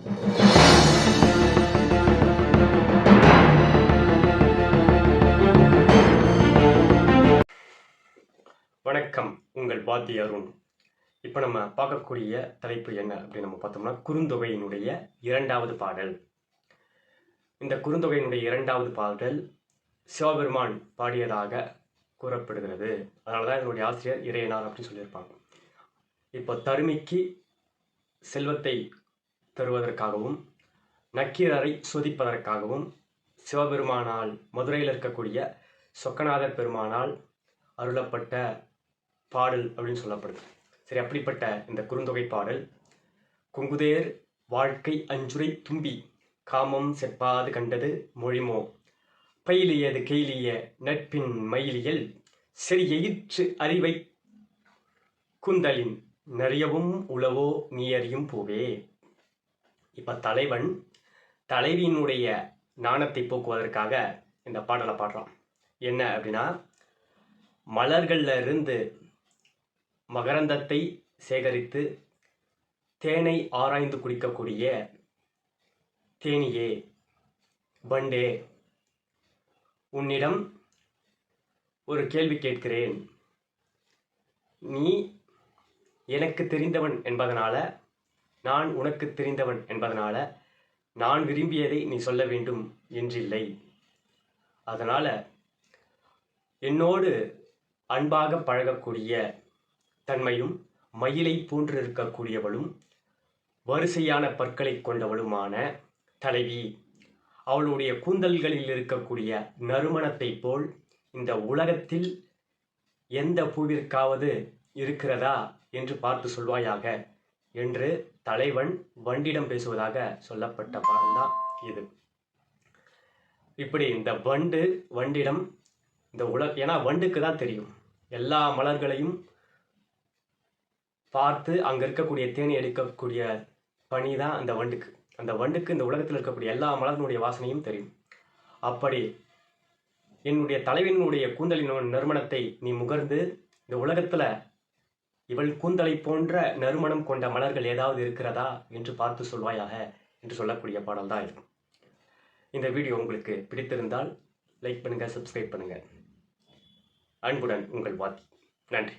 வணக்கம் உங்கள் பாத்தி அருண். இப்போ நம்ம பார்க்கக்கூடிய தலைப்பு என்ன அப்படின்னு நம்ம பார்த்தோம்னா குறுந்தொகையினுடைய இரண்டாவது பாடல். இந்த குறுந்தொகையினுடைய இரண்டாவது பாடல் சிவபெருமான் பாடியதாக கூறப்படுகிறது. அதனால தான் இதனுடைய ஆசிரியர் இறையனார் அப்படின்னு சொல்லியிருப்பாங்க. இப்போ தருமிக்கு செல்வத்தை தருவதற்காகவும் நக்கீரரை சோதிப்பதற்காகவும் சிவபெருமானால் மதுரையில் இருக்கக்கூடிய சொக்கநாதர் பெருமானால் அருளப்பட்ட பாடல் அப்படின்னு சொல்லப்படுது. சரி அப்படிப்பட்ட இந்த குறுந்தொகை பாடல் குங்குதேர் வாழ்க்கை அஞ்சுரை தும்பி காமம் செப்பாது கண்டது மொழிமோ பயிலியது கெயிலிய நட்பின் மயிலியல் செறியயிற்று அறிவை குந்தலின் நிறையவும் உளவோ நீ அறியும் பூவே இப்போ தலைவன் தலைவியினுடைய நாணத்தை போக்குவதற்காக இந்த பாடலை பாடுறான். என்ன அப்படின்னா மலர்களில் இருந்து மகரந்தத்தை சேகரித்து தேனை ஆராய்ந்து குடிக்கக்கூடிய தேனியே பண்டே உன்னிடம் ஒரு கேள்வி கேட்கிறேன். நீ எனக்கு தெரிந்தவன் என்பதனால நான் உனக்கு தெரிந்தவன் என்பதனால நான் விரும்பியதை நீ சொல்ல வேண்டும் என்றில்லை. அதனால என்னோடு அன்பாக பழகக்கூடிய தன்மையும் மயிலை போன்று இருக்கக்கூடியவளும் வரிசையான பற்களை கொண்டவளுமான தலைவி அவளுடைய கூந்தல்களில் இருக்கக்கூடிய நறுமணத்தைப் போல் இந்த உலகத்தில் எந்த பூவிற்காவது இருக்கிறதா என்று பார்த்து சொல்வாயாக. என்று தலைவன் வண்டிடம் பேசுவதாக சொல்லப்பட்ட பாடல்தான் இது. இப்படி இந்த வண்டு வண்டிடம் இந்த உல ஏன்னா வண்டுக்கு தான் தெரியும். எல்லா மலர்களையும் பார்த்து அங்கே இருக்கக்கூடிய தேனி எடுக்கக்கூடிய பணி தான் அந்த வண்டுக்கு. அந்த வண்டுக்கு இந்த உலகத்தில் இருக்கக்கூடிய எல்லா மலர்களுடைய வாசனையும் தெரியும். அப்படி என்னுடைய தலைவனுடைய கூந்தலின் நறுமணத்தை நீ முகர்ந்து இந்த உலகத்தில் இவள் கூந்தலை போன்ற நறுமணம் கொண்ட மலர்கள் ஏதாவது இருக்கிறதா என்று பார்த்து சொல்வாயாக என்று சொல்லக்கூடிய பாடல் தான் இருக்கும் இந்த வீடியோ உங்களுக்கு பிடித்திருந்தால் லைக் பண்ணுங்கள் சப்ஸ்கிரைப் பண்ணுங்கள் அன்புடன் உங்கள் வாத்தி. நன்றி.